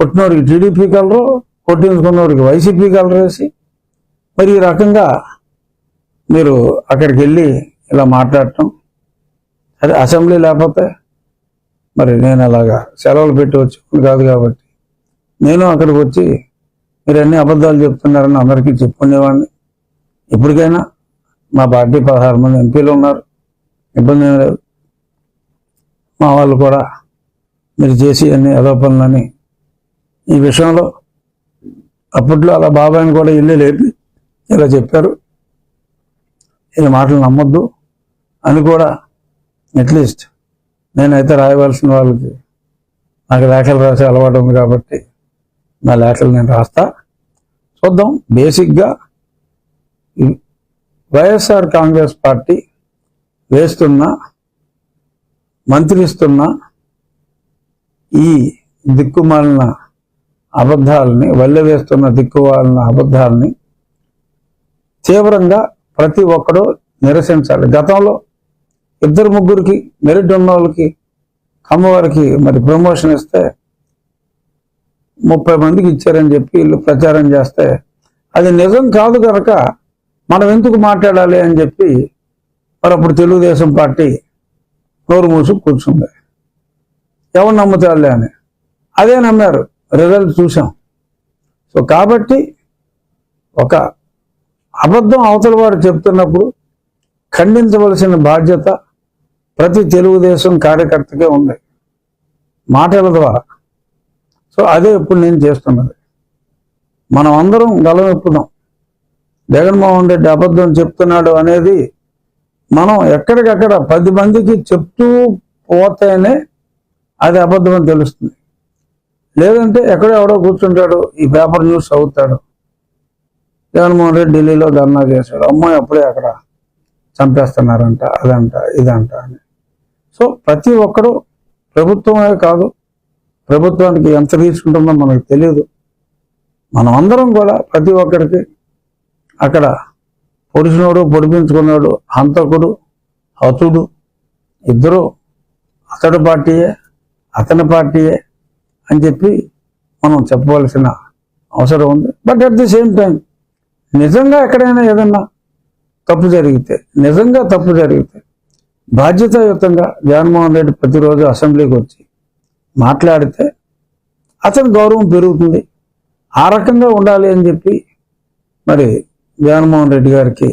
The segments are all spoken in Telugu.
కొట్టినోడికి టీడీపీ కలరు కొట్టించుకున్నోడికి వైసీపీ కలర్ వేసి మరి ఈ రకంగా మీరు అక్కడికి వెళ్ళి ఇలా మాట్లాడటం. అదే అసెంబ్లీ లేకపోతే మరి నేను అలాగా సెలవులు పెట్టి వచ్చి కాదు కాబట్టి. నేను అక్కడికి వచ్చి మీరు అన్ని అబద్ధాలు చెప్తున్నారని అందరికీ చెప్పుకునేవాడిని. ఇప్పటికైనా మా పార్టీ పదహారు మంది ఎంపీలు ఉన్నారు. ఇబ్బంది ఏం లేదు. మా వాళ్ళు కూడా మీరు చేసి అన్ని అదో పనులని ఈ విషయంలో అప్పట్లో అలా బాబాయ్ని కూడా ఇల్లు లేపి ఇలా చెప్పారు. ఈ మాటలు నమ్మొద్దు. అని కూడా అట్లీస్ట్ నేనైతే రాయవలసిన వాళ్ళకి నాకు లేఖలు రాసే అలవాటు ఉంది కాబట్టి నా లేఖలు నేను రాస్తా. చూద్దాం. బేసిక్గా వైఎస్ఆర్ కాంగ్రెస్ పార్టీ వేస్తున్న మంత్రిస్తున్న ఈ దిక్కుమాలిన అబద్ధాలని వల్లవేస్తున్న వేస్తున్న అబద్ధాలని తీవ్రంగా ప్రతి ఒక్కరూ నిరసించాలి. గతంలో ఇద్దరు ముగ్గురికి మెరిట్ ఉన్న వాళ్ళకి కమ్మవారికి మరి ప్రమోషన్ ఇస్తే ముప్పై మందికి ఇచ్చారని చెప్పి వీళ్ళు ప్రచారం చేస్తే అది నిజం కాదు కనుక మనం ఎందుకు మాట్లాడాలి అని చెప్పి మరి అప్పుడు తెలుగుదేశం పార్టీ నోరు మూసుకు కూర్చుంది. ఎవరు నమ్ముతారులే అని. అదే నమ్మారు. రిజల్ట్ చూసాం సో కాబట్టి ఒక అబద్ధం అవతల వాడు చెప్తున్నప్పుడు ఖండించవలసిన బాధ్యత ప్రతి తెలుగుదేశం కార్యకర్తకే ఉంది. మాటల ద్వారా. సో అదే ఇప్పుడు నేను చేస్తున్నది. మనం అందరం గలం ఎప్పుదాం జగన్మోహన్ రెడ్డి అబద్ధం చెప్తున్నాడు అనేది మనం ఎక్కడికక్కడ పది మందికి చెప్తూ పోతేనే అది అబద్ధం అని తెలుస్తుంది. లేదంటే ఎక్కడో ఎవడో కూర్చుంటాడు ఈ పేపర్ న్యూస్ అవుతాడు జగన్మోహన్ రెడ్డి ఢిల్లీలో ధర్నా చేశాడు. అమ్మాయి అప్పుడే అక్కడ చంపేస్తున్నారంట అదంట ఇదంట అని. సో ప్రతి ఒక్కరు ప్రభుత్వమే కాదు ప్రభుత్వానికి ఎంత తీసుకుంటుందో మనకు తెలియదు మనం అందరం కూడా ప్రతి ఒక్కరికి అక్కడ పొడిచినోడు పొడిపించుకున్నాడు హంతకుడు హతుడు. ఇద్దరు అతడు పార్టీయే అతని పార్టీయే అని చెప్పి మనం చెప్పవలసిన అవసరం ఉంది. But at the same time నిజంగా ఎక్కడైనా ఏదన్నా తప్పు జరిగితే నిజంగా తప్పు జరిగితే బాధ్యతాయుతంగా జగన్మోహన్ రెడ్డి ప్రతిరోజు అసెంబ్లీకి వచ్చి మాట్లాడితే అతని గౌరవం పెరుగుతుంది. ఆ రకంగా ఉండాలి అని చెప్పి మరి జగన్మోహన్ రెడ్డి గారికి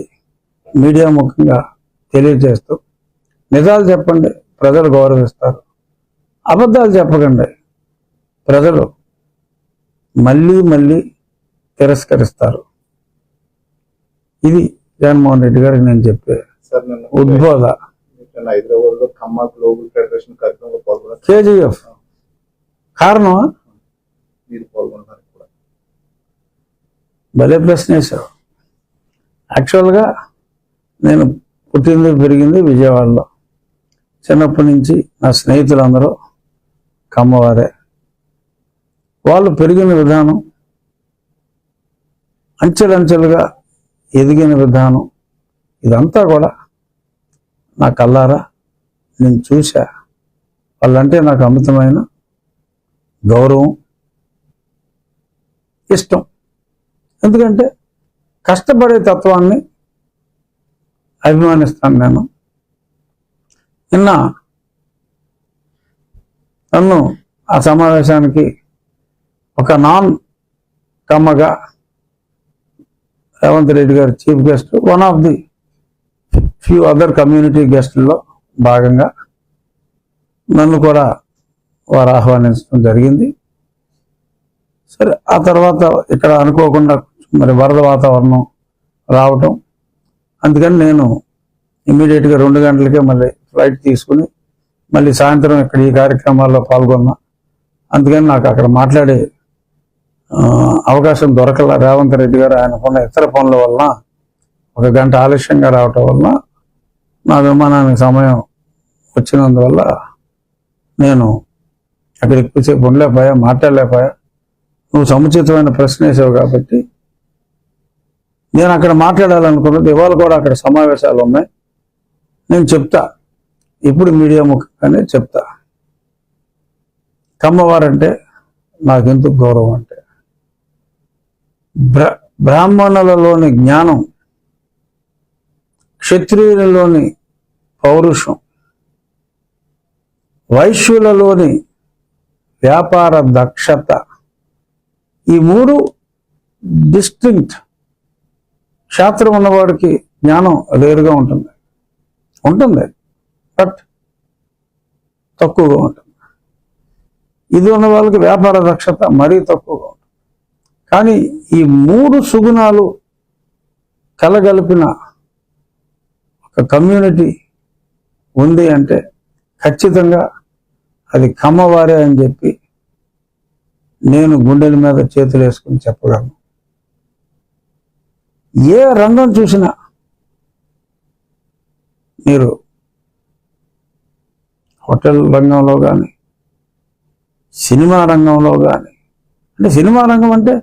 మీడియా ముఖంగా తెలియజేస్తూ నిజాలు చెప్పండి ప్రజలు గౌరవిస్తారు. అబద్ధాలు చెప్పకండి. ప్రజలు మళ్ళీ మళ్ళీ తిరస్కరిస్తారు. ఇది జగన్మోహన్ రెడ్డి గారికి నేను చెప్పే ఉద్బోధ నిన్న హైదరాబాద్లో ఖమ్మా గ్లోబల్ ఫెడరేషన్ కార్యక్రమంలో పాల్గొన్నారు కేజీఎఫ్. కారణం మీరు పాల్గొన్నారు కూడా. భలే ప్రశ్న వేశావు. యాక్చువల్గా నేను పుట్టింది పెరిగింది విజయవాడలో. చిన్నప్పటి నుంచి నా స్నేహితులందరూ కమ్మవారే వాళ్ళు పెరిగిన విధానం అంచెలంచెలుగా ఎదిగిన విధానం ఇదంతా కూడా నా కల్లారా నేను చూశా. వాళ్ళంటే నాకు అమితమైన గౌరవం ఇష్టం. ఎందుకంటే కష్టపడే తత్వాన్ని అభిమానిస్తాను నేను. నిన్న నన్ను ఆ సమావేశానికి ఒక నాన్ కమ్మగా Revanth Reddy garu chief guest one of the few other community గెస్ట్లో భాగంగా నన్ను కూడా వారు ఆహ్వానించడం జరిగింది. సరే ఆ తర్వాత ఇక్కడ అనుకోకుండా మరి వరద వాతావరణం రావటం అందుకని నేను ఇమ్మీడియట్గా రెండు గంటలకే మళ్ళీ ఫ్లైట్ తీసుకుని మళ్ళీ సాయంత్రం ఇక్కడ ఈ కార్యక్రమాల్లో పాల్గొన్నా అందుకని నాకు అక్కడ మాట్లాడే అవకాశం దొరకల రేవంత్ రెడ్డి గారు ఆయనకున్న ఇతర పనుల వలన ఒక గంట ఆలస్యంగా రావటం వలన నా విమానానికి సమయం వచ్చినందువల్ల నేను అక్కడ ఎక్కువసేపు ఉండలేకపోయా మాట్లాడలేకపోయా. నువ్వు సముచితమైన ప్రశ్న వేసావు కాబట్టి నేను అక్కడ మాట్లాడాలనుకున్నది ఇవాళ కూడా అక్కడ సమావేశాలు ఉన్నాయి. నేను చెప్తా. ఇప్పుడు మీడియా ముఖంగానే చెప్తా. కమ్మవారంటే నాకెందుకు గౌరవం అంటే? బ్రాహ్మణులలోని జ్ఞానం క్షత్రియులలోని పౌరుషం వైశ్యులలోని వ్యాపార దక్షత ఈ మూడు డిస్టింక్ట్ శాస్త్రం ఉన్నవాడికి జ్ఞానం రేరుగా ఉంటుంది. ఉంటుంది. బట్ తక్కువగా ఉంటుంది. ఇది ఉన్న వాళ్ళకి వ్యాపార దక్షత మరీ తక్కువగా ఉంటుంది. కానీ ఈ మూడు సుగుణాలు కలగలిపిన ఒక కమ్యూనిటీ ఉంది అంటే ఖచ్చితంగా అది కమ్మవారే అని చెప్పి నేను గుండెల మీద చేతులు వేసుకుని చెప్పగలను. ఏ రంగం చూసినా మీరు హోటల్ రంగంలో కానీ సినిమా రంగంలో కానీ అంటే సినిమా రంగం అంటే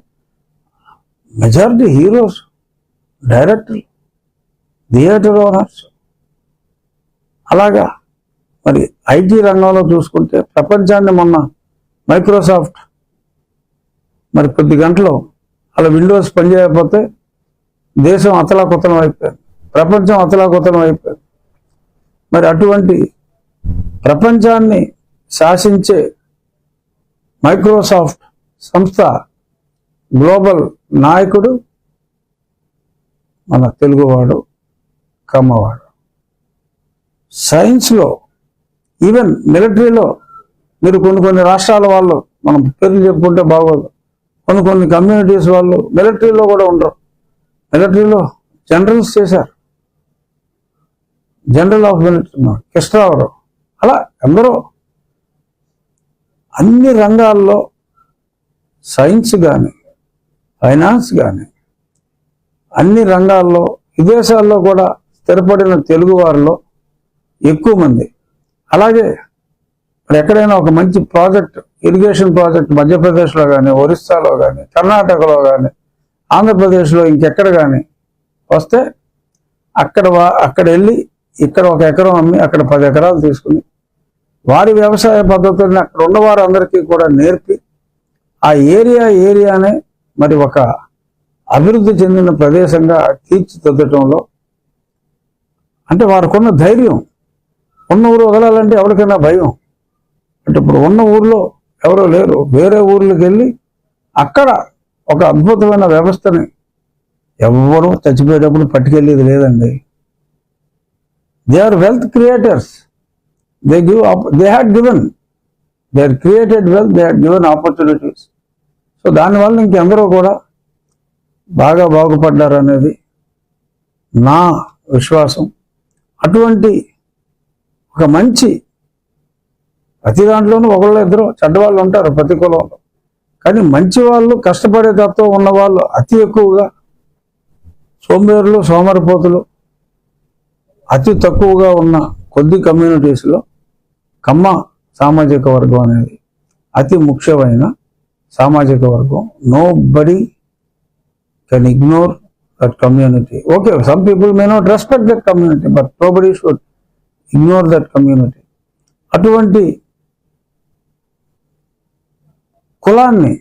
మెజారిటీ హీరోస్ డైరెక్టర్లు థియేటర్ ఓనర్స్ అలాగా. మరి ఐటీ రంగంలో చూసుకుంటే ప్రపంచాన్ని మొన్న మైక్రోసాఫ్ట్ మరి కొద్ది గంటలు అలా విండోస్ పనిచేయకపోతే దేశం అతలాకుతలం అయిపోయింది. ప్రపంచం అతలాకుతలం అయిపోయింది. మరి అటువంటి ప్రపంచాన్ని శాసించే మైక్రోసాఫ్ట్ సంస్థ గ్లోబల్ నాయకుడు మన తెలుగువాడు కమ్మవాడు. సైన్స్లో ఈవెన్ మిలిటరీలో మీరు కొన్ని కొన్ని రాష్ట్రాల వాళ్ళు మనం పేర్లు చెప్పుకుంటే బాగోదు. కొన్ని కొన్ని కమ్యూనిటీస్ వాళ్ళు మిలిటరీలో కూడా ఉండరు. మిలిటరీలో జనరల్స్ చేశారు. జనరల్ ఆఫ్ మిలిటరీ కృష్ణరావు అలా ఎందరో. అన్ని రంగాల్లో సైన్స్ కానీ ఫైనాన్స్ కానీ అన్ని రంగాల్లో విదేశాల్లో కూడా స్థిరపడిన తెలుగు వారిలో ఎక్కువ మంది. అలాగే మరి ఎక్కడైనా ఒక మంచి ప్రాజెక్ట్ ఇరిగేషన్ ప్రాజెక్ట్ మధ్యప్రదేశ్లో కానీ ఒరిస్సాలో కానీ కర్ణాటకలో కానీ ఆంధ్రప్రదేశ్లో ఇంకెక్కడ కానీ వస్తే అక్కడ వా- అక్కడ వెళ్ళి ఇక్కడ ఒక ఎకరం అమ్మి అక్కడ పది ఎకరాలు తీసుకుని వారి వ్యవసాయ పద్ధతుల్ని అక్కడ ఉన్నవారు అందరికీ కూడా నేర్పి ఆ ఏరియా ఏరియానే మరి ఒక అభివృద్ధి చెందిన ప్రదేశంగా తీర్చిదిద్దటంలో అంటే వారికున్న ధైర్యం ఉన్న ఊరు వదలాలంటే ఎవరికైనా భయం. అంటే ఇప్పుడు ఉన్న ఊర్లో ఎవరో లేరు వేరే ఊర్లకు వెళ్ళి అక్కడ ఒక అద్భుతమైన వ్యవస్థని ఎవరు చచ్చిపోయేటప్పుడు పట్టుకెళ్ళేది లేదండి. They are wealth creators they give they had given they are created wealth they had given opportunities so దానివల్ల ఇంకెందరూ కూడా బాగా బాగుపడ్డారు అనేది నా విశ్వాసం. అటువంటి ఒక మంచి ప్రతి దాంట్లోనూ ఒకళ్ళు ఇద్దరు చెడ్డవాళ్ళు ఉంటారు ప్రతి కులంలో. కానీ మంచి వాళ్ళు కష్టపడే తత్వం ఉన్నవాళ్ళు అతి ఎక్కువగా సోంబేరులు సోమరిపోతులు అతి తక్కువగా ఉన్న కొద్ది కమ్యూనిటీస్లో కమ్మ సామాజిక వర్గం అనేది అతి ముఖ్యమైన సామాజిక వర్గం. Nobody can ignore that community okay some people may not respect that community but nobody should ignore that community అటువంటి కులాన్ని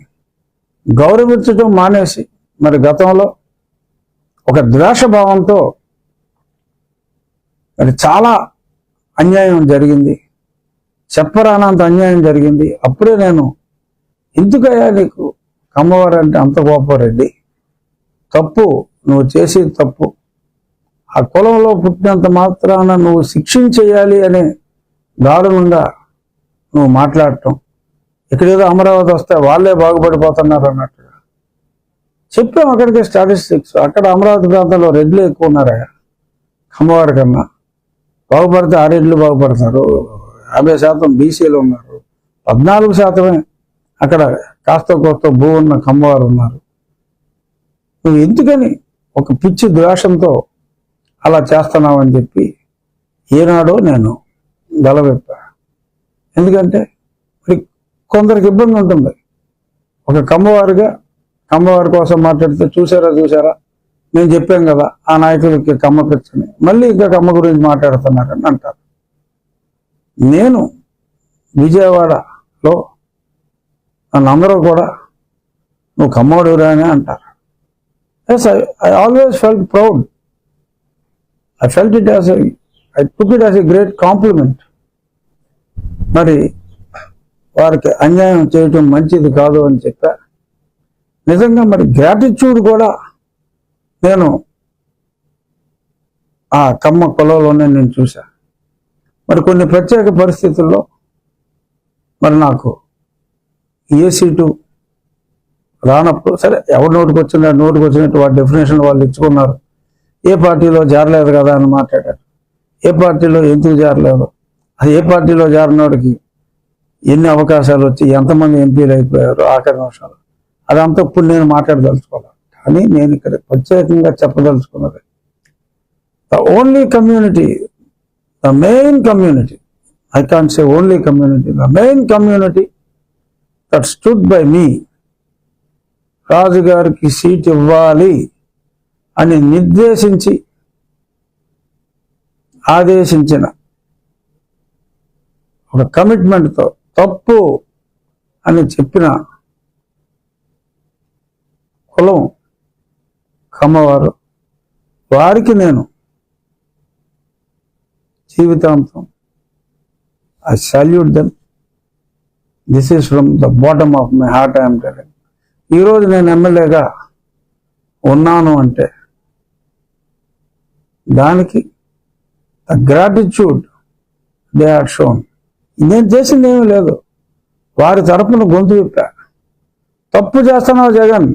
గౌరవించడం మానేసి మరి గతంలో ఒక ద్వేషభావంతో మరి చాలా అన్యాయం జరిగింది. చెప్పరానంత అన్యాయం జరిగింది. అప్పుడే నేను ఎందుకయ్యా నీకు కమ్మవారు అంటే అంత కోపరెడ్డి తప్పు నువ్వు చేసేది తప్పు. ఆ కులంలో పుట్టినంత మాత్రాన నువ్వు శిక్షించేయాలి అనే దారుణంగా నువ్వు మాట్లాడటం. ఇక్కడేదో అమరావతి వస్తే వాళ్ళే బాగుపడిపోతున్నారు అన్నట్టుగా. చెప్పాం అక్కడికి స్టాటిస్టిక్స్. అక్కడ అమరావతి ప్రాంతంలో రెడ్లు ఎక్కువ ఉన్నారా? కమ్మవారి కన్నా. బాగుపడితే ఆరేళ్ళు బాగుపడతారు. యాభై శాతం బీసీలు ఉన్నారు. పద్నాలుగు శాతమే. అక్కడ కాస్త కోస్త భూ ఉన్న కమ్మవారు ఉన్నారు. నువ్వు ఎందుకని ఒక పిచ్చి ద్వేషంతో అలా చేస్తున్నావని చెప్పి ఏనాడో నేను గలవెప్పా ఎందుకంటే మరి కొందరికి ఇబ్బంది ఉంటుంది. ఒక కమ్మవారిగా కమ్మవారి కోసం మాట్లాడితే చూసారా చూసారా? నేను చెప్పాం కదా ఆ నాయకులకి కమ్మ పిచ్చని మళ్ళీ ఇంకా కమ్మ గురించి మాట్లాడుతున్నారని అంటారు. నేను విజయవాడలో నన్ను అందరూ కూడా నువ్వు కమ్మోడురా అని అంటారు. Yes I I always felt proud I felt it as I took it as a great compliment మరి వారికి అన్యాయం చేయటం మంచిది కాదు అని చెప్పా. నిజంగా మరి గ్రాటిట్యూడ్ కూడా నేను ఆ కమ్మ కొలవలోనే నేను చూశా. మరి కొన్ని ప్రత్యేక పరిస్థితుల్లో మరి నాకు ఏ సీటు రానప్పుడు సరే ఎవరు నోటికి వచ్చిన నోటికి వచ్చినట్టు వాటి డెఫినేషన్ వాళ్ళు ఇచ్చుకున్నారు. ఏ పార్టీలో జారలేదు కదా అని మాట్లాడారు. ఏ పార్టీలో ఎందుకు జారలేదు? అది ఏ పార్టీలో జారినోడికి ఎన్ని అవకాశాలు వచ్చి ఎంతమంది ఎంపీలు అయిపోయారు ఆఖరి నిమిషాలు? అదంతా ఇప్పుడు నేను మాట్లాడదలుచుకోవాలి. కానీ నేను ఇక్కడ ప్రత్యేకంగా చెప్పదలుచుకున్నది the only community the main community I can say only community the main community that stood by me రాజుగారికి సీట్ ఇవ్వాలి అని నిర్దేశించి ఆదేశించిన ఒక కమిట్మెంట్తో తప్పు అని చెప్పిన కులం కమ్మవారు వారికి నేను జీవితాంతం I salute them this is from the bottom of my heart I'm telling ఈరోజు నేను ఎమ్మెల్యేగా ఉన్నాను అంటే దానికి the gratitude they are shown నేను చేసింది ఏమీ లేదు. వారి తరపున గొంతు విప్పా తప్పు చేస్తున్నావు జగన్.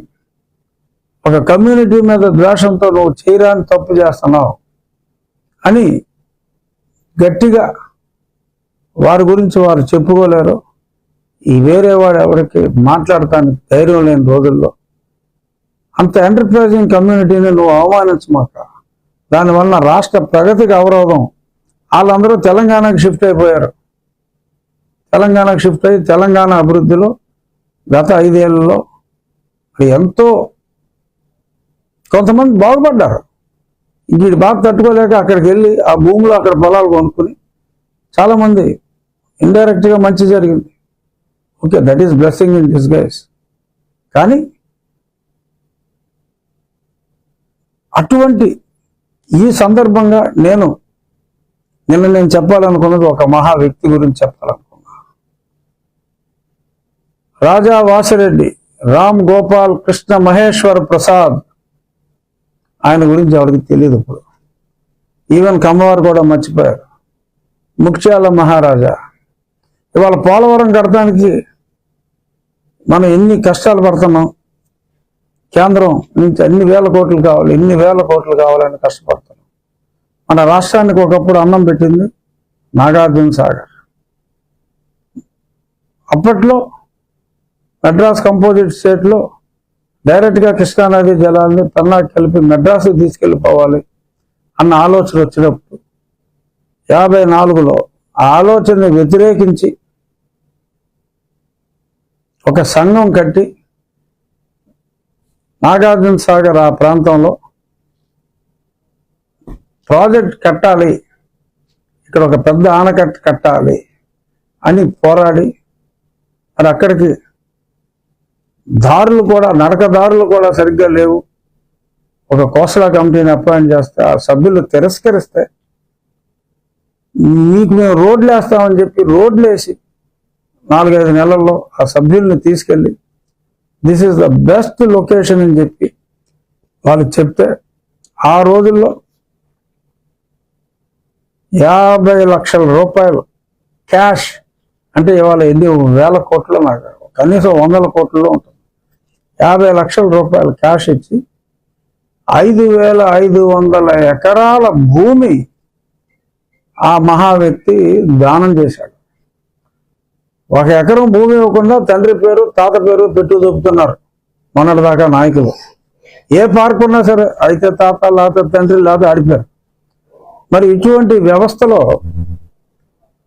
ఒక కమ్యూనిటీ మీద ద్వేషంతో నువ్వు చేయరాని తప్పు చేస్తున్నావు అని గట్టిగా వారి గురించి వారు చెప్పుకోలేరు. ఈ వేరే వాడు ఎవరికి మాట్లాడటానికి ధైర్యం లేని రోజుల్లో అంత ఎంటర్ప్రైజింగ్ కమ్యూనిటీని నువ్వు అవమానించమాక దానివల్ల రాష్ట్ర ప్రగతికి అవరోధం. వాళ్ళందరూ తెలంగాణకు షిఫ్ట్ అయిపోయారు. తెలంగాణకు షిఫ్ట్ అయ్యి తెలంగాణ అభివృద్ధిలో గత ఐదేళ్ళలో ఎంతో కొంతమంది బాగుపడ్డారు. ఇంక బాగా తట్టుకోలేక అక్కడికి వెళ్ళి ఆ భూములు అక్కడ పొలాలు కొనుక్కుని చాలామంది ఇండైరెక్ట్గా మంచి జరిగింది. Okay that is blessing in this guys కానీ అటువంటి ఈ సందర్భంగా నేను నిన్న నేను చెప్పాలనుకున్నది ఒక మహా వ్యక్తి గురించి చెప్పాలనుకున్నా. రాజా వాసిరెడ్డి రామ్ గోపాల్ కృష్ణ మహేశ్వర్ ప్రసాద్ ఆయన గురించి ఎవరికి తెలియదు ఇప్పుడు. ఈవెన్ కమ్మవారు కూడా మర్చిపోయారు. ముఖ్యాల మహారాజా. ఇవాళ పోలవరం కడటానికి మనం ఎన్ని కష్టాలు పడుతున్నాం? కేంద్రం నుంచి అన్ని వేల కోట్లు కావాలి ఎన్ని వేల కోట్లు కావాలని కష్టపడుతున్నాం. మన రాష్ట్రానికి ఒకప్పుడు అన్నం పెట్టింది నాగార్జున సాగర్. అప్పట్లో మెడ్రాస్ కంపోజిట్ స్టేట్లో డైరెక్ట్గా కృష్ణానది జలాన్ని పెన్నాకి కలిపి మెడ్రాస్కి తీసుకెళ్ళిపోవాలి అన్న ఆలోచన వచ్చినప్పుడు యాభై నాలుగులో ఆలోచనని వ్యతిరేకించి ఒక సంఘం కట్టి నాగార్జున సాగర్ ఆ ప్రాంతంలో ప్రాజెక్ట్ కట్టాలి. ఇక్కడ ఒక పెద్ద ఆనకట్ట కట్టాలి అని పోరాడి మరి అక్కడికి దారులు కూడా నడకదారులు కూడా సరిగ్గా లేవు. ఒక కోసలా కమిటీని అపాయింట్ చేస్తే ఆ సభ్యులు తిరస్కరిస్తే మీకు మేము రోడ్లు వేస్తామని చెప్పి రోడ్లు వేసి నాలుగైదు నెలల్లో ఆ సభ్యుల్ని తీసుకెళ్ళి this is the best location అని చెప్పి వాళ్ళు చెప్తే ఆ రోజుల్లో యాభై లక్షల రూపాయలు క్యాష్ అంటే ఇవాళ ఎన్ని వేల కోట్లు నాకు కనీసం వందల కోట్లలో ఉంటుంది. యాభై లక్షల రూపాయలు క్యాష్ ఇచ్చి ఐదు వేల ఐదు వందల ఎకరాల భూమి ఆ మహా వ్యక్తి దానం చేశాడు. ఒక ఎకరం భూమి ఇవ్వకుండా తండ్రి పేరు తాత పేరు పెట్టు మన దాకా నాయకులు. ఏ పార్క్ ఉన్నా సరే అయితే తాత లేకపోతే తండ్రి లేకపోతే ఆడిపోయారు. మరి ఇటువంటి వ్యవస్థలో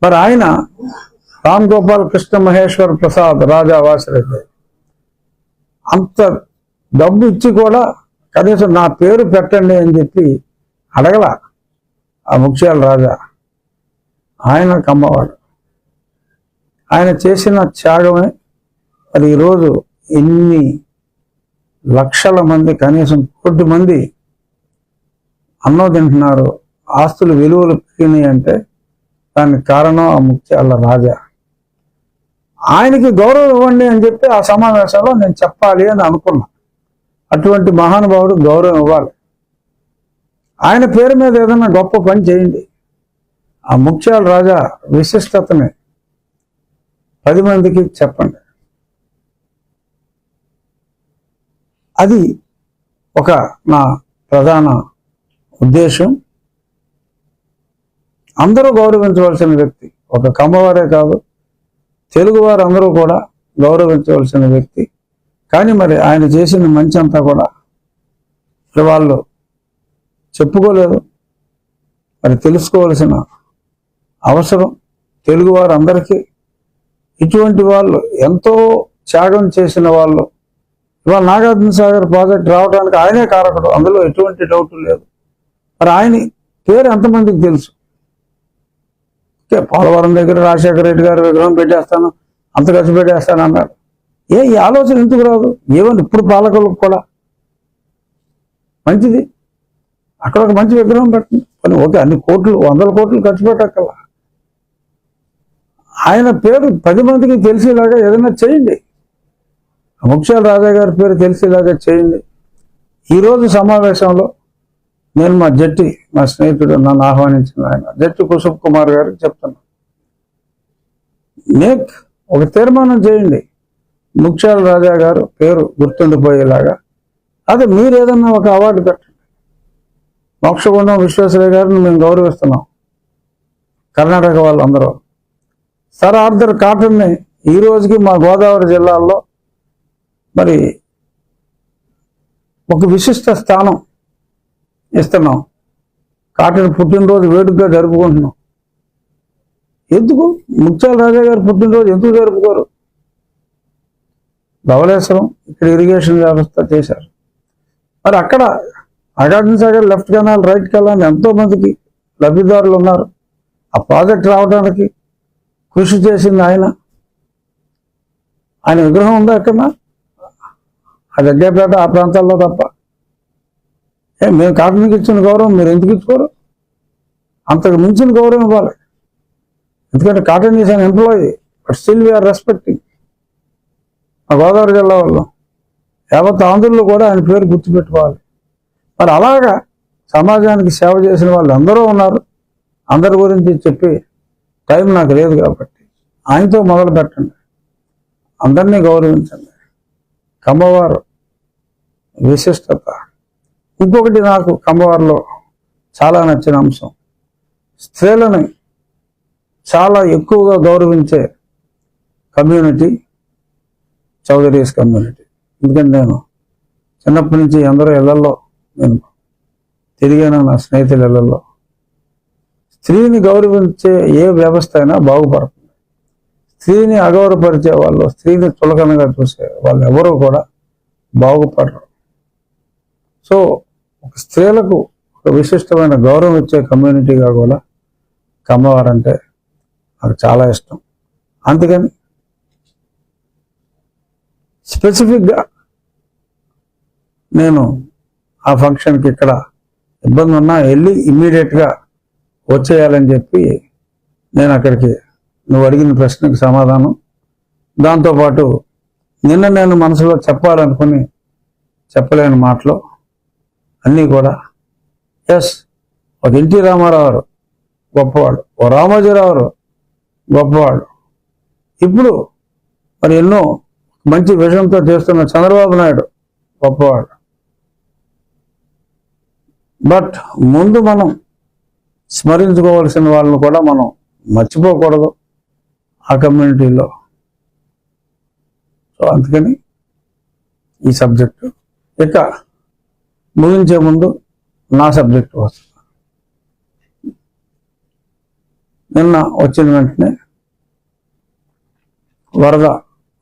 మరి ఆయన రామ్ గోపాల్ కృష్ణ మహేశ్వర్ ప్రసాద్ రాజా వాసిరెడ్డి అంత డబ్బు ఇచ్చి కూడా కనీసం నా పేరు పెట్టండి అని చెప్పి అడగల ఆ ముఖ్యాల రాజా. ఆయన కమ్మవాడు. ఆయన చేసిన త్యాగమే. మరి ఈరోజు ఎన్ని లక్షల మంది కనీసం కోటి మంది అన్నం తింటున్నారు ఆస్తులు విలువలు పెరిగినాయి అంటే దానికి కారణం ఆ ముత్యాల రాజా. ఆయనకి గౌరవం ఇవ్వండి అని చెప్పి ఆ సమావేశంలో నేను చెప్పాలి అని అనుకున్నా. అటువంటి మహానుభావుడు గౌరవం ఇవ్వాలి. ఆయన పేరు మీద ఏదైనా గొప్ప పని చేయండి. ఆ ముత్యాల రాజా విశిష్టతని పది మందికి చెప్పండి. అది ఒక నా ప్రధాన ఉద్దేశం. అందరూ గౌరవించవలసిన వ్యక్తి ఒక కమ్మవారే కాదు. తెలుగువారు అందరూ కూడా గౌరవించవలసిన వ్యక్తి. కానీ మరి ఆయన చేసిన మంచి అంతా కూడా వాళ్ళు చెప్పుకోలేదు. మరి తెలుసుకోవాల్సిన అవసరం. తెలుగువారు అందరికీ ఇటువంటి వాళ్ళు ఎంతో త్యాగం చేసిన వాళ్ళు. ఇవాళ నాగార్జున సాగర్ ప్రాజెక్ట్ రావడానికి ఆయనే కారకుడు. అందులో ఎటువంటి డౌట్ లేదు. మరి ఆయన పేరు ఎంతమందికి తెలుసు? ఓకే పోలవరం దగ్గర రాజశేఖర రెడ్డి గారు విగ్రహం పెట్టేస్తాను అంత ఖర్చు పెట్టేస్తాను అన్నాడు. ఏ ఈ ఆలోచన ఎందుకు రాదు? ఏమని ఇప్పుడు పాలకులకు కూడా. మంచిది. అక్కడ ఒక మంచి విగ్రహం పెట్టండి. కానీ ఓకే అన్ని కోట్లు వందల కోట్లు ఖర్చు పెట్టక్కల ఆయన పేరు పది మందికి తెలిసేలాగా ఏదైనా చేయండి. ముఖ్యాల రాజా గారి పేరు తెలిసేలాగా చేయండి. ఈరోజు సమావేశంలో నేను మా జట్టి మా స్నేహితుడు నన్ను ఆహ్వానించిన ఆయన. జట్టి కుసుమ్ కుమార్ గారికి చెప్తున్నా. మేక్ ఒక తీర్మానం చేయండి. ముఖ్యాల రాజా గారు పేరు గుర్తుండిపోయేలాగా. అదే మీరు ఏదన్నా ఒక అవార్డు పెట్టండి. మోక్షగుండం విశ్వేశ్వరయ్య గారిని మేము గౌరవిస్తున్నాం. కర్ణాటక వాళ్ళందరూ. సర్ ఆర్థర్ కాటన్ని ఈ రోజుకి మా గోదావరి జిల్లాల్లో మరి ఒక విశిష్ట స్థానం ఇస్తున్నాం. కాటన్ పుట్టినరోజు వేడుకగా జరుపుకుంటున్నాం. ఎందుకు? ముత్యాల రాజా గారు పుట్టినరోజు ఎందుకు జరుపుకోరు? ధవళేశ్వరం ఇక్కడ ఇరిగేషన్ వ్యవస్థ చేశారు. మరి అక్కడ Nagarjuna Sagar left canal right canal ఎంతో మందికి లబ్ధిదారులు ఉన్నారు. ఆ ప్రాజెక్ట్ రావడానికి కృషి చేసింది ఆయన. ఆయన విగ్రహం ఉందా ఎక్కడన్నా? ఆ జగ్గేపేట ఆ ప్రాంతాల్లో తప్ప. ఏ మేము కాటన్కి ఇచ్చిన గౌరవం మీరు ఎందుకు ఇచ్చుకోరు? అంతకు మించిన గౌరవం ఇవ్వాలి. ఎందుకంటే Cotton is an employee but still we're respecting మా గోదావరి జిల్లా వాళ్ళు. యావత్ ఆంధ్రులు కూడా ఆయన పేరు గుర్తుపెట్టుకోవాలి. మరి అలాగా సమాజానికి సేవ చేసిన వాళ్ళు అందరూ ఉన్నారు. అందరి గురించి చెప్పి టైం నాకు లేదు కాబట్టి ఆయనతో మొదలు పెట్టండి. అందరినీ గౌరవించండి. కమ్మవారు విశిష్టత. ఇంకొకటి నాకు కమ్మవారిలో చాలా నచ్చిన అంశం. స్త్రీలని చాలా ఎక్కువగా గౌరవించే కమ్యూనిటీ చౌదరీస్ కమ్యూనిటీ. ఎందుకంటే నేను చిన్నప్పటి నుంచి అందరూ ఇళ్ళలో నేను తిరిగాను నా స్నేహితుల ఇళ్ళలో స్త్రీని గౌరవించే ఏ వ్యవస్థ అయినా బాగుపడుతుంది స్త్రీని అగౌరవపరిచే వాళ్ళు స్త్రీని చులకనగా చూసే వాళ్ళు ఎవరు కూడా బాగుపడరు. సో ఒక స్త్రీలకు ఒక విశిష్టమైన గౌరవం ఇచ్చే కమ్యూనిటీగా కూడా కమ్మవారంటే నాకు చాలా ఇష్టం. అందుకని స్పెసిఫిక్గా నేను ఆ ఫంక్షన్కి ఇక్కడ ఇబ్బంది ఉన్నా వెళ్ళి ఇమ్మీడియట్గా వచ్చేయాలని చెప్పి నేను అక్కడికి నువ్వు అడిగిన ప్రశ్నకు సమాధానం. దాంతోపాటు నిన్న నేను మనసులో చెప్పాలనుకుని చెప్పలేని మాటలు అన్నీ కూడా ఎస్ ఒక ఎన్టీ రామారావు గొప్పవాడు ఓ రామోజీరావు గొప్పవాడు. ఇప్పుడు మరి ఎన్నో మంచి విషయంతో చేస్తున్న చంద్రబాబు నాయుడు గొప్పవాడు. బట్ ముందు మనం స్మరించుకోవాల్సిన వాళ్ళని కూడా మనం మర్చిపోకూడదు ఆ కమ్యూనిటీలో. సో అందుకని ఈ సబ్జెక్టు. ఇక ముగించే ముందు నా సబ్జెక్టు వస్తుంది. నిన్న వచ్చిన వెంటనే వరద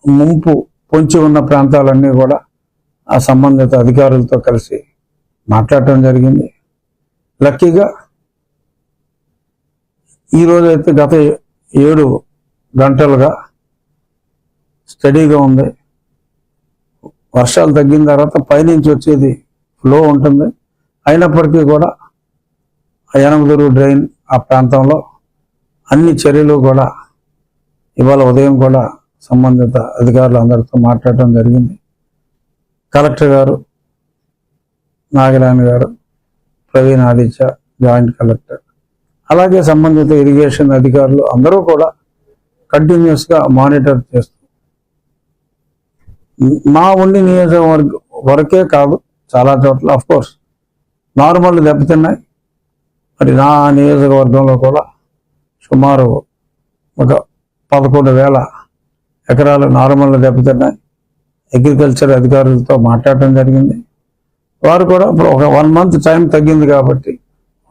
ముంపు పొంచి ఉన్న ప్రాంతాలన్నీ కూడా ఆ సంబంధిత అధికారులతో కలిసి మాట్లాడటం జరిగింది. లక్కీగా ఈ రోజు అయితే గత ఏడు గంటలుగా స్టడీగా ఉంది. వర్షాలు తగ్గిన తర్వాత పైనుంచి వచ్చేది ఫ్లో ఉంటుంది. అయినప్పటికీ కూడా ఆ యనమదురు డ్రైన్ ఆ ప్రాంతంలో అన్ని చర్యలు కూడా ఇవాళ ఉదయం కూడా సంబంధిత అధికారులు అందరితో మాట్లాడటం జరిగింది. కలెక్టర్ గారు నాగరాణి గారు ప్రవీణ్ ఆదిత్య జాయింట్ కలెక్టర్. అలాగే సంబంధిత ఇరిగేషన్ అధికారులు అందరూ కూడా కంటిన్యూస్గా మానిటర్ చేస్తూ మా ఉండి నియోజకవర్గ వరకే కాదు చాలా చోట్ల అఫ్ కోర్స్ నార్మల్ దెబ్బతిన్నాయి. మరి నా నియోజకవర్గంలో కూడా సుమారు ఒక పదకొండు వేల ఎకరాలు నార్మల్ దెబ్బతిన్నాయి. అగ్రికల్చర్ అధికారులతో మాట్లాడటం జరిగింది. వారు కూడా ఇప్పుడు ఒక వన్ మంత్ టైం తగ్గింది కాబట్టి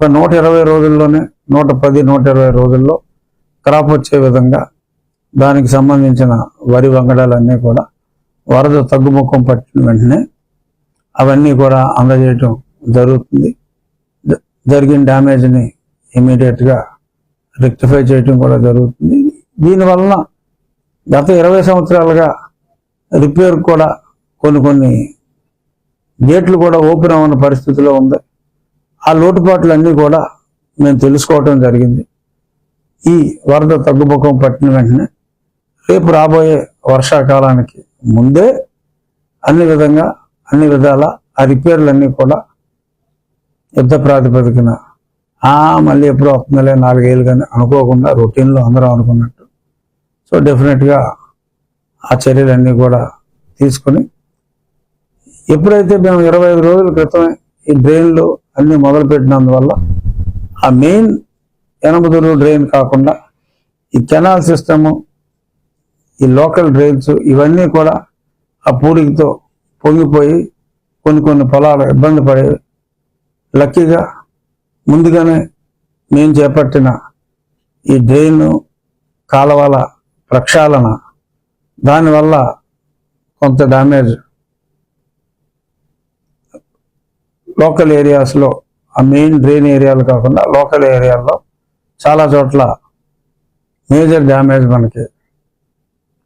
ఒక నూట ఇరవై రోజుల్లోనే నూట పది నూట ఇరవై రోజుల్లో క్రాప్ వచ్చే విధంగా దానికి సంబంధించిన వరి వంగడాలన్నీ కూడా వరద తగ్గుముఖం పట్టిన వెంటనే అవన్నీ కూడా అందజేయటం జరుగుతుంది. జరిగిన డ్యామేజ్ని ఇమీడియట్గా రెక్టిఫై చేయటం కూడా జరుగుతుంది. దీనివలన గత ఇరవై సంవత్సరాలుగా రిపేర్ కూడా కొన్ని కొన్ని గేట్లు కూడా ఓపెన్ అవ్వని పరిస్థితిలో ఉంది. ఆ లోటుపాట్లన్నీ కూడా మేము తెలుసుకోవటం జరిగింది. ఈ వరద తగ్గుముఖం పట్టిన వెంటనే రేపు రాబోయే వర్షాకాలానికి ముందే అన్ని విధంగా అన్ని విధాల ఆ రిపేర్లన్నీ కూడా యుద్ధ ప్రాతిపదికన ఆ మళ్ళీ ఎప్పుడు వస్తుందిలే నాలుగేళ్ళు కానీ అనుకోకుండా రొటీన్లో అందరం అనుకున్నట్టు. సో డెఫినెట్గా ఆ చర్యలన్నీ కూడా తీసుకొని ఎప్పుడైతే మేము ఇరవై ఐదు రోజుల క్రితమే ఈ డ్రైన్లు అన్నీ మొదలు పెట్టినందువల్ల ఆ మెయిన్ ఎనమదురు డ్రైన్ కాకుండా ఈ కెనాల్ సిస్టము ఈ లోకల్ డ్రైన్స్ ఇవన్నీ కూడా ఆ పూడికతో పొంగిపోయి కొన్ని కొన్ని పొలాలు ఇబ్బంది పడేవి లక్కీగా ముందుగానే మేము చేపట్టిన ఈ డ్రైన్ కాలవల ప్రక్షాళన దానివల్ల కొంత డ్యామేజ్. లోకల్ ఏరియాస్లో ఆ మెయిన్ డ్రైన్ ఏరియాలు కాకుండా లోకల్ ఏరియాల్లో చాలా చోట్ల మేజర్ డ్యామేజ్ మనకి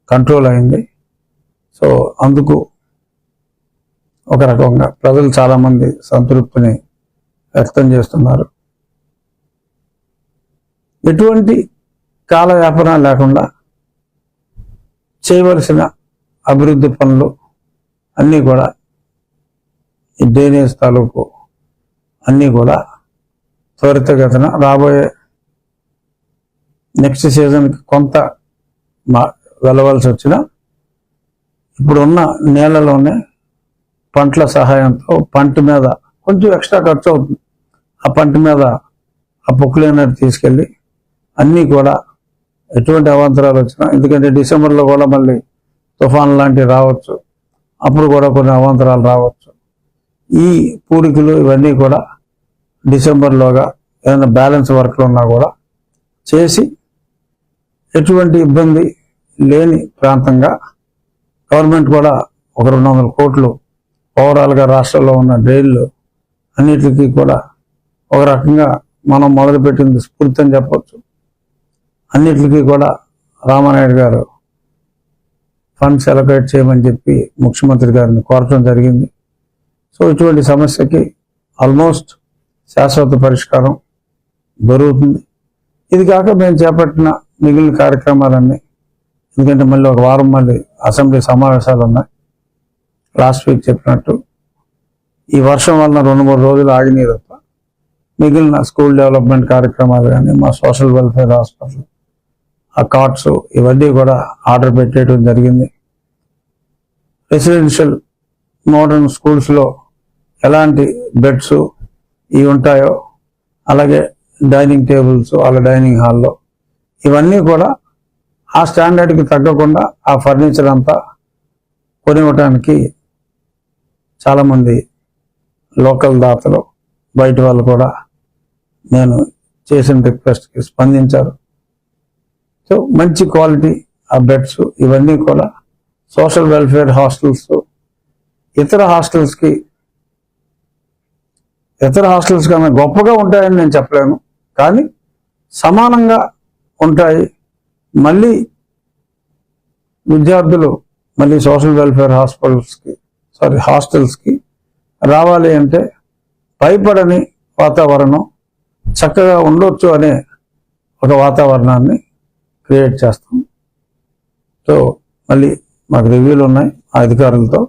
కంట్రోల్ అయింది. సో అందుకు ఒక రకంగా ప్రజలు చాలామంది సంతృప్తిని వ్యక్తం చేస్తున్నారు. ఎటువంటి కాలయాపన లేకుండా చేయవలసిన అభివృద్ధి పనులు అన్నీ కూడా ఈ డ్రైనేజ్ తాలూకు అన్నీ కూడా త్వరితగతిన రాబోయే నెక్స్ట్ సీజన్కి కొంత మా వెళ్ళవలసి వచ్చిన ఇప్పుడున్న నేలలోనే పంటల సహాయంతో పంట మీద కొంచెం ఎక్స్ట్రా ఖర్చు అవుతుంది. ఆ పంట మీద ఆ పొక్కులేనట్టు తీసుకెళ్ళి అన్నీ కూడా ఎటువంటి అవాంతరాలు వచ్చినా ఎందుకంటే డిసెంబర్లో కూడా మళ్ళీ తుఫాన్ లాంటివి రావచ్చు. అప్పుడు కూడా కొన్ని అవాంతరాలు రావచ్చు. ఈ పూడికలు ఇవన్నీ కూడా డిసెంబర్లోగా ఏదైనా బ్యాలెన్స్ వర్క్లు ఉన్నా కూడా చేసి ఎటువంటి ఇబ్బంది లేని ప్రాంతంగా గవర్నమెంట్ కూడా ఒక రెండు వందల కోట్లు ఓవరాల్గా రాష్ట్రంలో ఉన్న డ్రైన్లు అన్నిటికీ కూడా ఒక రకంగా మనం మొదలుపెట్టింది స్ఫూర్తి అని చెప్పవచ్చు అన్నిటికీ కూడా రామానాయుడు గారు ఫండ్స్ అలొకేట్ చేయమని చెప్పి ముఖ్యమంత్రి గారిని కోరటం జరిగింది. సో ఇటువంటి సమస్యకి ఆల్మోస్ట్ శాశ్వత పరిష్కారం దొరుకుతుంది. ఇది కాక మేము చేపట్టిన మిగిలిన కార్యక్రమాలన్నీ ఎందుకంటే మళ్ళీ ఒక వారం మళ్ళీ అసెంబ్లీ సమావేశాలు ఉన్నాయి. లాస్ట్ వీక్ చెప్పినట్టు ఈ వర్షం వలన రెండు మూడు రోజులు ఆగినాయి తప్ప మిగిలిన స్కూల్ డెవలప్మెంట్ కార్యక్రమాలు కానీ మా సోషల్ వెల్ఫేర్ హాస్పిటల్ ఆ కార్డ్స్ ఇవన్నీ కూడా ఆర్డర్ పెట్టేయడం జరిగింది. రెసిడెన్షియల్ మోడర్న్ స్కూల్స్లో ఎలాంటి బెడ్స్ ఇవి ఉంటాయో అలాగే డైనింగ్ టేబుల్స్ వాళ్ళ డైనింగ్ హాల్లో ఇవన్నీ కూడా ఆ స్టాండర్డ్కి తగ్గకుండా ఆ ఫర్నిచర్ అంతా కొనివ్వటానికి చాలామంది లోకల్ దాతలు బయట వాళ్ళు కూడా నేను చేసిన రిక్వెస్ట్కి స్పందించారు. సో మంచి క్వాలిటీ ఆ బెడ్స్ ఇవన్నీ కూడా సోషల్ వెల్ఫేర్ హాస్టల్స్ ఇతర హాస్టల్స్కి ఇతర హాస్టల్స్ కన్నా గొప్పగా ఉంటాయని నేను చెప్పలేను. కానీ సమానంగా ఉంటాయి. మళ్ళీ విద్యార్థులు మళ్ళీ సోషల్ వెల్ఫేర్ హాస్పిటల్స్కి సారీ హాస్టల్స్కి రావాలి అంటే భయపడని వాతావరణం చక్కగా ఉండొచ్చు అనే ఒక వాతావరణాన్ని క్రియేట్ చేస్తాం. సో మళ్ళీ మాకు రివ్యూలు ఉన్నాయి ఆ అధికారులతో.